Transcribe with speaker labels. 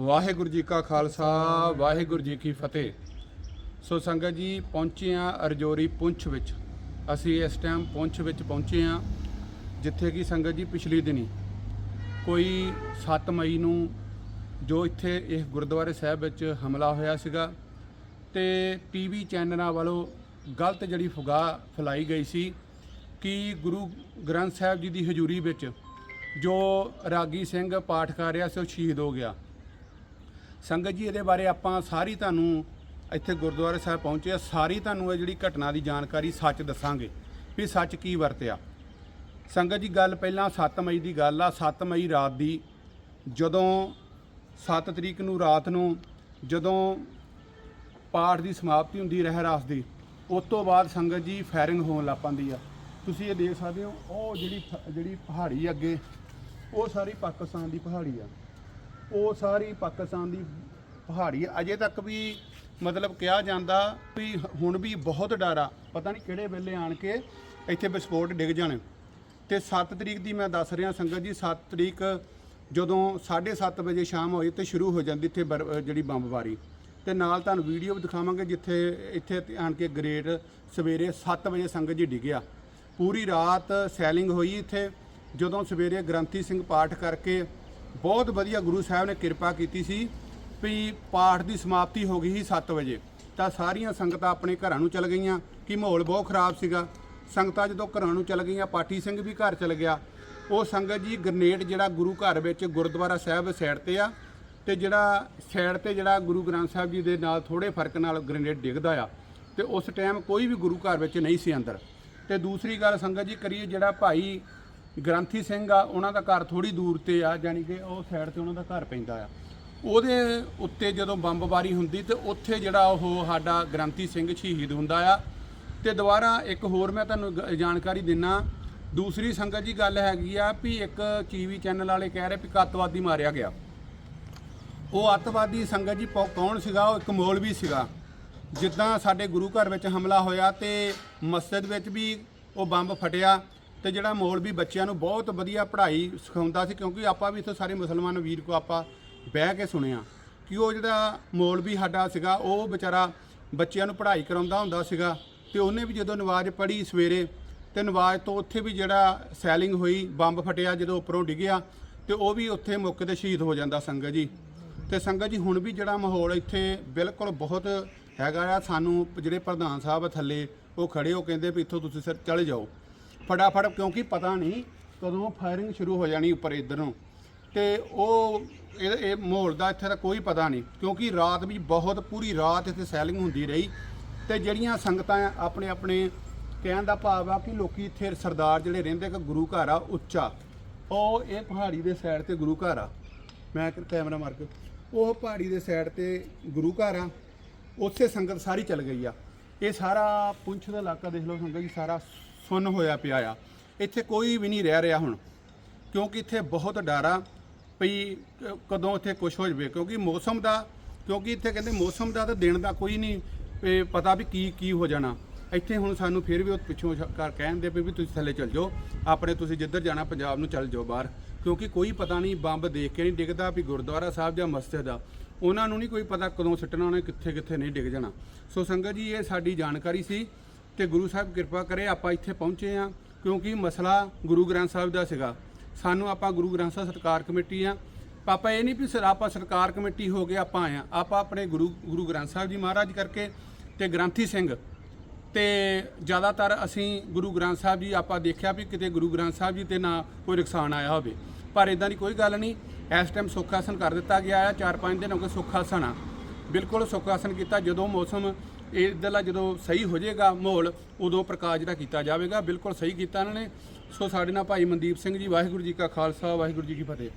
Speaker 1: ਵਾਹਿਗੁਰੂ ਜੀ ਕਾ ਖਾਲਸਾ, ਵਾਹਿਗੁਰੂ ਜੀ ਕੀ ਫਤਿਹ। ਸੋ ਸੰਗਤ ਜੀ, ਪਹੁੰਚੇ ਆ ਅਰਜੋਰੀ ਪੁੰਛ ਵਿੱਚ। ਅਸੀਂ ਇਸ ਟਾਈਮ ਪੁੰਛ ਵਿੱਚ ਪਹੁੰਚੇ ਆ ਜਿੱਥੇ ਕਿ ਸੰਗਤ ਜੀ ਪਿਛਲੀ ਦਿਨੀ ਕੋਈ 7 ਮਈ ਨੂੰ ਜੋ ਇੱਥੇ ਇਸ ਗੁਰਦੁਆਰੇ ਸਾਹਿਬ ਵਿੱਚ ਹਮਲਾ ਹੋਇਆ ਸੀਗਾ ਤੇ ਟੀਵੀ ਚੈਨਲਾਂ ਵੱਲੋਂ ਗਲਤ ਜਿਹੜੀ ਫੁਗਾ ਫੈਲਾਈ ਗਈ ਸੀ ਕਿ ਗੁਰੂ ਗ੍ਰੰਥ ਸਾਹਿਬ ਜੀ ਦੀ ਹਜ਼ੂਰੀ ਵਿੱਚ ਜੋ ਰਾਗੀ ਸਿੰਘ ਪਾਠ ਕਰ ਰਿਹਾ ਸੀ, ਉਹ ਸ਼ਹੀਦ ਹੋ ਗਿਆ। ਸੰਗਤ ਜੀ, ਇਹਦੇ ਬਾਰੇ ਆਪਾਂ ਸਾਰੀ ਤੁਹਾਨੂੰ ਇੱਥੇ ਗੁਰਦੁਆਰੇ ਸਾਹਿਬ ਪਹੁੰਚੇ ਆ। ਸਾਰੀ ਤੁਹਾਨੂੰ ਇਹ ਜਿਹੜੀ ਘਟਨਾ ਦੀ ਜਾਣਕਾਰੀ ਸੱਚ ਦੱਸਾਂਗੇ ਵੀ ਸੱਚ ਕੀ ਵਰਤਿਆ। ਸੰਗਤ ਜੀ, ਗੱਲ ਪਹਿਲਾਂ 7 ਮਈ ਦੀ ਗੱਲ ਆ। 7 ਮਈ ਰਾਤ ਦੀ ਜਦੋਂ 7 ਤਰੀਕ ਨੂੰ ਰਾਤ ਨੂੰ ਜਦੋਂ ਪਾਠ ਦੀ ਸਮਾਪਤੀ ਹੁੰਦੀ ਰਹਿ ਰਾਸ ਦੀ, ਉਸ ਤੋਂ ਬਾਅਦ ਸੰਗਤ ਜੀ ਫਾਇਰਿੰਗ ਹੋਣ ਲੱਗ ਪੈਂਦੀ ਆ। ਤੁਸੀਂ ਇਹ ਦੇਖ ਸਕਦੇ ਹੋ, ਉਹ ਜਿਹੜੀ ਜਿਹੜੀ ਪਹਾੜੀ ਅੱਗੇ, ਉਹ ਸਾਰੀ ਪਾਕਿਸਤਾਨ ਦੀ ਪਹਾੜੀ ਆ। ਉਹ ਸਾਰੀ ਪਾਕਿਸਤਾਨ ਦੀ ਪਹਾੜੀ ਆ। ਅਜੇ ਤੱਕ ਵੀ ਮਤਲਬ ਕਿਹਾ ਜਾਂਦਾ ਵੀ ਹੁਣ ਵੀ ਬਹੁਤ ਡਰ ਆ। ਪਤਾ ਨਹੀਂ ਕਿਹੜੇ ਵੇਲੇ ਆਣ ਕੇ ਇੱਥੇ ਵਿਸਫੋਟ ਡਿੱਗ ਜਾਣ। ਤੇ 7 ਤਰੀਕ ਦੀ ਮੈਂ ਦੱਸ ਰਿਹਾ ਸੰਗਤ ਜੀ 7 ਤਰੀਕ ਜਦੋਂ 7:30 ਵਜੇ ਸ਼ਾਮ ਹੋਈ ਤੇ ਸ਼ੁਰੂ ਹੋ ਜਾਂਦੀ ਇੱਥੇ ਬਰ- ਅਹ ਜਿਹੜੀ ਬੰਬਬਾਰੀ ਤੇ ਨਾਲ ਤੁਹਾਨੂੰ ਵੀਡੀਓ ਵੀ ਦਿਖਾਵਾਂਗੇ ਜਿੱਥੇ ਇੱਥੇ ਆਣ ਕੇ ਗ੍ਰੇਡ ਸਵੇਰੇ 7 ਵਜੇ ਸੰਗਤ ਜੀ ਡਿੱਗਿਆ। ਪੂਰੀ ਰਾਤ ਸੈਲਿੰਗ ਹੋਈ ਇੱਥੇ। ਜਦੋਂ ਸਵੇਰੇ ਗ੍ਰੰਥੀ ਸਿੰਘ ਪਾਠ ਕਰਕੇ ਬਹੁਤ ਵਧੀਆ ਗੁਰੂ ਸਾਹਿਬ ਨੇ ਕਿਰਪਾ ਕੀਤੀ ਸੀ ਵੀ ਪਾਠ ਦੀ ਸਮਾਪਤੀ ਹੋ ਗਈ ਸੀ 7 ਵਜੇ। ਤਾਂ ਸਾਰੀਆਂ ਸੰਗਤਾਂ ਆਪਣੇ ਘਰਾਂ ਨੂੰ ਚਲ ਗਈਆਂ ਕਿ ਮਾਹੌਲ ਬਹੁਤ ਖਰਾਬ ਸੀਗਾ। ਸੰਗਤਾਂ ਜਦੋਂ ਘਰਾਂ ਨੂੰ ਚਲ ਗਈਆਂ, ਪਾਠੀ ਸਿੰਘ ਵੀ ਘਰ ਚਲ ਗਿਆ। ਉਹ ਸੰਗਤ ਜੀ ਗ੍ਰਨੇਡ ਜਿਹੜਾ ਗੁਰੂ ਘਰ ਵਿੱਚ ਗੁਰਦੁਆਰਾ ਸਾਹਿਬ ਸਾਈਡ ਤੇ ਆ ਤੇ ਜਿਹੜਾ ਸਾਈਡ ਤੇ ਜਿਹੜਾ ਗੁਰੂ ਗ੍ਰੰਥ ਸਾਹਿਬ ਜੀ ਦੇ ਨਾਲ ਥੋੜੇ ਫ਼ਰਕ ਨਾਲ ਗ੍ਰਨੇਡ ਡਿੱਗਦਾ ਆ ਤੇ ਉਸ ਟਾਈਮ ਕੋਈ ਵੀ ਗੁਰੂ ਘਰ ਵਿੱਚ ਨਹੀਂ ਸੀ ਅੰਦਰ। ਤੇ ਦੂਸਰੀ ਗੱਲ ਸੰਗਤ ਜੀ ਕਰੀਏ ਜਿਹੜਾ ਭਾਈ ਗ੍ਰੰਥੀ ਸਿੰਘ ਆ, ਉਹਨਾਂ ਦਾ ਘਰ ਥੋੜੀ ਦੂਰ ਤੇ ਆ ਯਾਨੀ ਕਿ ਉਹ ਸਾਈਡ ਤੇ ਉਹਨਾਂ ਦਾ ਘਰ ਪੈਂਦਾ ਆ। ਉਹਦੇ ਉੱਤੇ ਜਦੋਂ ਬੰਬਬਾਰੀ ਹੁੰਦੀ ਤੇ ਉੱਥੇ ਜਿਹੜਾ ਉਹ ਸਾਡਾ ਗ੍ਰੰਥੀ ਸਿੰਘ ਸ਼ਹੀਦ ਹੁੰਦਾ ਆ। ਤੇ ਦੁਬਾਰਾ ਇੱਕ ਹੋਰ ਮੈਂ ਤੁਹਾਨੂੰ ਜਾਣਕਾਰੀ ਦਿੰਨਾ। ਦੂਸਰੀ ਸੰਗਤ ਜੀ ਗੱਲ ਹੈਗੀ ਆ ਵੀ ਇੱਕ ਟੀਵੀ ਚੈਨਲ ਵਾਲੇ ਕਹਿ ਰਹੇ ਵੀ ਕੱਤਵਾਦੀ ਮਾਰਿਆ ਗਿਆ। ਉਹ ਅੱਤਵਾਦੀ ਸੰਗਤ ਜੀ ਪੌ- ਕੌਣ ਸੀਗਾ? ਉਹ ਇੱਕ ਮੌਲਵੀ ਸੀਗਾ। ਜਿੱਦਾਂ ਸਾਡੇ ਗੁਰੂ ਘਰ ਵਿੱਚ ਹਮਲਾ ਹੋਇਆ ਤੇ ਮਸਜਿਦ ਵਿੱਚ ਵੀ ਉਹ ਬੰਬ ਫਟਿਆ। ਤੇ ਜਿਹੜਾ ਮੌਲਵੀ ਬੱਚਿਆਂ ਨੂੰ ਬਹੁਤ ਵਧੀਆ ਪੜ੍ਹਾਈ ਸਿਖਾਉਂਦਾ ਸੀ, ਕਿਉਂਕਿ ਆਪਾਂ ਵੀ ਇੱਥੇ ਸਾਰੇ ਮੁਸਲਮਾਨ ਵੀਰ ਕੋ ਆਪਾਂ ਬਹਿ ਕੇ ਸੁਣਿਆ ਕਿ ਉਹ ਜਿਹੜਾ ਮੌਲਵੀ ਸਾਡਾ ਸੀਗਾ, ਉਹ ਵਿਚਾਰਾ ਬੱਚਿਆਂ ਨੂੰ ਪੜ੍ਹਾਈ ਕਰਾਉਂਦਾ ਹੁੰਦਾ ਸੀਗਾ ਤੇ ਉਹਨੇ ਵੀ ਜਦੋਂ ਨਵਾਜ਼ ਪੜ੍ਹੀ ਸਵੇਰੇ ਤੇ ਨਵਾਜ਼ ਤੋਂ ਉੱਥੇ ਵੀ ਜਿਹੜਾ ਸੈਲਿੰਗ ਹੋਈ, ਬੰਬ ਫਟਿਆ ਜਦੋਂ ਉੱਪਰੋਂ ਡਿੱਗਿਆ ਤੇ ਉਹ ਵੀ ਉੱਥੇ ਮੌਕੇ ਤੇ ਸ਼ਹੀਦ ਹੋ ਜਾਂਦਾ ਸੰਗਤ ਜੀ। ਤੇ ਸੰਗਤ ਜੀ ਹੁਣ ਵੀ ਜਿਹੜਾ ਮਾਹੌਲ ਇੱਥੇ ਬਿਲਕੁਲ ਬਹੁਤ ਹੈਗਾ ਆ, ਸਾਨੂੰ ਜਿਹੜੇ ਪ੍ਰਧਾਨ ਸਾਹਿਬ ਆ ਥੱਲੇ ਉਹ ਖੜੇ ਹੋ ਕਹਿੰਦੇ ਵੀ ਇੱਥੋਂ ਤੁਸੀਂ ਸਰ ਚਲੇ ਜਾਓ। ਫਟਾਫਟ, ਕਿਉਂਕਿ ਪਤਾ ਨਹੀਂ ਕਦੋਂ ਫਾਇਰਿੰਗ ਸ਼ੁਰੂ ਹੋ ਜਾਣੀ ਉੱਪਰ ਇੱਧਰ ਨੂੰ। ਤੇ ਉਹ, ਇਹ ਇਹ ਮਾਹੌਲ ਦਾ ਇੱਥੇ ਦਾ ਕੋਈ ਪਤਾ ਨਹੀਂ, ਕਿਉਂਕਿ ਰਾਤ ਵੀ ਬਹੁਤ, ਪੂਰੀ ਰਾਤ ਇੱਥੇ ਸੈਲਿੰਗ ਹੁੰਦੀ ਰਹੀ। ਤੇ ਜਿਹੜੀਆਂ ਸੰਗਤਾਂ ਆਪਣੇ ਆਪਣੇ ਕਹਿਣ ਦਾ ਭਾਵ ਆ ਕਿ ਲੋਕੀ ਇੱਥੇ ਸਰਦਾਰ ਜਿਹੜੇ ਰਹਿੰਦੇ ਕਿ ਗੁਰੂ ਘਰ ਆ ਉੱਚਾ। ਉਹ ਇਹ ਪਹਾੜੀ ਦੇ ਸਾਈਡ ਤੇ ਗੁਰੂ ਘਰ ਆ। ਮੈਂ ਕੈਮਰਾ ਮਾਰ ਕੇ, ਉਹ ਪਹਾੜੀ ਦੇ ਸਾਈਡ ਤੇ ਗੁਰੂ ਘਰ ਆ। ਉੱਥੇ ਸੰਗਤ ਸਾਰੀ ਚੱਲ ਗਈ ਆ। ਇਹ ਸਾਰਾ ਪੁੰਛ ਦਾ ਇਲਾਕਾ ਦੇਖ ਲਓ ਸੰਗਤ ਜੀ, ਸਾਰਾ ਸੁੰਨ ਹੋਇਆ ਪਿਆ ਆ। ਇੱਥੇ ਕੋਈ ਵੀ ਨਹੀਂ ਰਹਿ ਰਿਹਾ ਹੁਣ, ਕਿਉਂਕਿ ਇੱਥੇ ਬਹੁਤ ਡਰ ਆ ਭਈ ਕਦੋਂ ਇੱਥੇ ਕੁਝ ਹੋ ਜਾਵੇ, ਕਿਉਂਕਿ ਮੌਸਮ ਦਾ, ਕਿਉਂਕਿ ਇੱਥੇ ਕਹਿੰਦੇ ਮੌਸਮ ਦਾ ਤਾਂ ਦਿਨ ਦਾ ਕੋਈ ਨਹੀਂ ਪਤਾ ਵੀ ਕੀ ਕੀ ਹੋ ਜਾਣਾ। ਇੱਥੇ ਹੁਣ ਸਾਨੂੰ ਫਿਰ ਵੀ ਉਹ ਪਿੱਛੋਂ ਕਰ ਕਹਿੰਦੇ ਵੀ ਵੀ ਤੁਸੀਂ ਥੱਲੇ ਚੱਲ ਜਾਓ, ਆਪਣੇ ਤੁਸੀਂ ਜਿੱਧਰ ਜਾਣਾ ਪੰਜਾਬ ਨੂੰ ਚੱਲ ਜਾਓ ਬਾਹਰ। ਕਿਉਂਕਿ ਕੋਈ ਪਤਾ ਨਹੀਂ, ਬੰਬ ਦੇਖ ਕੇ ਨਹੀਂ ਡਿੱਗਦਾ ਵੀ ਗੁਰਦੁਆਰਾ ਸਾਹਿਬ ਜਾਂ ਮਸਜਿਦ ਆ। ਉਹਨਾਂ ਨੂੰ ਨਹੀਂ ਕੋਈ ਪਤਾ ਕਦੋਂ ਸਿੱਟਣਾ, ਉਹਨੇ ਕਿੱਥੇ ਕਿੱਥੇ ਨਹੀਂ ਡਿੱਗ ਜਾਣਾ। ਸੋ ਸੰਗਤ ਜੀ, ਇਹ ਸਾਡੀ ਜਾਣਕਾਰੀ ਸੀ ਤੇ ਗੁਰੂ ਸਾਹਿਬ ਕਿਰਪਾ ਕਰੇ ਆਪਾਂ ਇੱਥੇ ਪਹੁੰਚੇ ਆ ਕਿਉਂਕਿ ਮਸਲਾ ਗੁਰੂ ਗ੍ਰੰਥ ਸਾਹਿਬ ਦਾ ਸੀਗਾ। ਸਾਨੂੰ ਆਪਾਂ ਗੁਰੂ ਗ੍ਰੰਥ ਸਾਹਿਬ ਸਰਕਾਰ ਕਮੇਟੀ ਆ ਪਾਪਾ, ਇਹ ਨਹੀਂ ਵੀ ਸਰ ਆਪਾਂ ਸਰਕਾਰ ਕਮੇਟੀ ਹੋ ਗਏ ਆਪਾਂ ਆਏ ਆ ਆਪਾਂ ਆਪਣੇ ਗੁਰੂ ਗੁਰੂ ਗ੍ਰੰਥ ਸਾਹਿਬ ਜੀ ਮਹਾਰਾਜ ਕਰਕੇ ਤੇ ਗ੍ਰੰਥੀ ਸਿੰਘ ਤੇ ਜ਼ਿਆਦਾਤਰ ਅਸੀਂ ਗੁਰੂ ਗ੍ਰੰਥ ਸਾਹਿਬ ਜੀ ਆਪਾਂ ਦੇਖਿਆ ਵੀ ਕਿਤੇ ਗੁਰੂ ਗ੍ਰੰਥ ਸਾਹਿਬ ਜੀ ਤੇ ਨਾ ਕੋਈ ਨੁਕਸਾਨ ਆਇਆ ਹੋਵੇ। ਪਰ ਇਦਾਂ ਦੀ ਕੋਈ ਗੱਲ ਨਹੀਂ। ਇਸ ਟਾਈਮ ਸੁੱਖ ਆਸਨ ਕਰ ਦਿੱਤਾ ਗਿਆ ਆ। 4-5 ਦਿਨ ਹੋ ਗਏ ਸੁੱਖ ਆਸਨ ਆ। ਬਿਲਕੁਲ ਸੁੱਖ ਆਸਨ ਕੀਤਾ। ਜਦੋਂ ਮੌਸਮ ਇਧਰਲਾ ਜਦੋਂ ਸਹੀ ਹੋ ਜਾਏਗਾ ਮਾਹੌਲ, ਉਦੋਂ ਪ੍ਰਕਾਸ਼ ਜਿਹੜਾ ਕੀਤਾ ਜਾਵੇਗਾ, ਬਿਲਕੁਲ ਸਹੀ ਕੀਤਾ ਇਹਨਾਂ ਨੇ। ਸੋ ਸਾਡੇ ਨਾਲ ਭਾਈ ਮਨਦੀਪ ਸਿੰਘ ਜੀ, ਵਾਹਿਗੁਰੂ ਜੀ ਕਾ ਖਾਲਸਾ, ਵਾਹਿਗੁਰੂ ਜੀ ਕੀ ਫਤਿਹ।